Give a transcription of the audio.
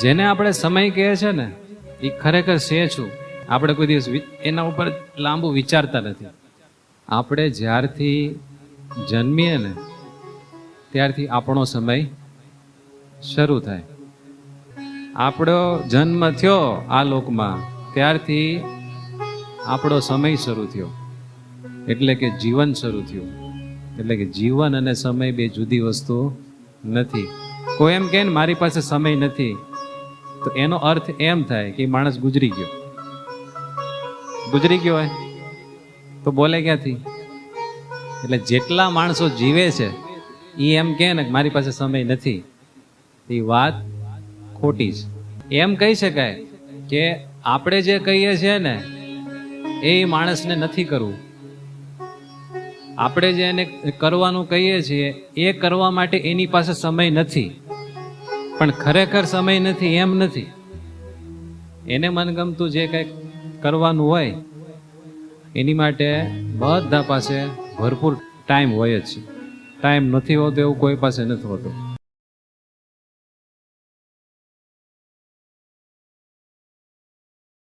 જેને આપણે સમય કહે છે ને એ ખરેખર છે છું આપણે કોઈ દિવસ એના ઉપર લાંબુ વિચારતા નથી. આપણે જ્યારથી જન્મીએ ને, ત્યારથી આપણો સમય શરૂ થાય. આપણો જન્મ થયો આ લોકમાં, ત્યારથી આપણો સમય શરૂ થયો. એટલે કે જીવન શરૂ થયું. એટલે કે જીવન અને સમય બે જુદી વસ્તુ નથી. કોઈ એમ કહે ને, મારી પાસે સમય નથી. તો એનો અર્થ એમ થાય કે માણસ ગુજરી ગયો. ગુજરી ગયો હોય તો બોલે ક્યાંથી? એટલે જેટલા માણસો જીવે છે, એ એમ કહે ને કે મારી પાસે સમય નથી. એ વાત ખોટી છે. એમ કહી શકાય કે આપણે જે કહીએ છીએ ને, એ માણસને નથી કરવું. આપણે જે એને કરવાનું કહીએ છીએ, એ કરવા માટે એની પાસે સમય નથી. પણ ખરેખર સમય નથી, એમ નથી. એને મનગમતું જે કંઈક કરવાનું હોય, એની માટે બધા પાસે ભરપૂર ટાઈમ હોય જ છે. ટાઈમ નથી હોતો એવું કોઈ પાસે નથી હોતો.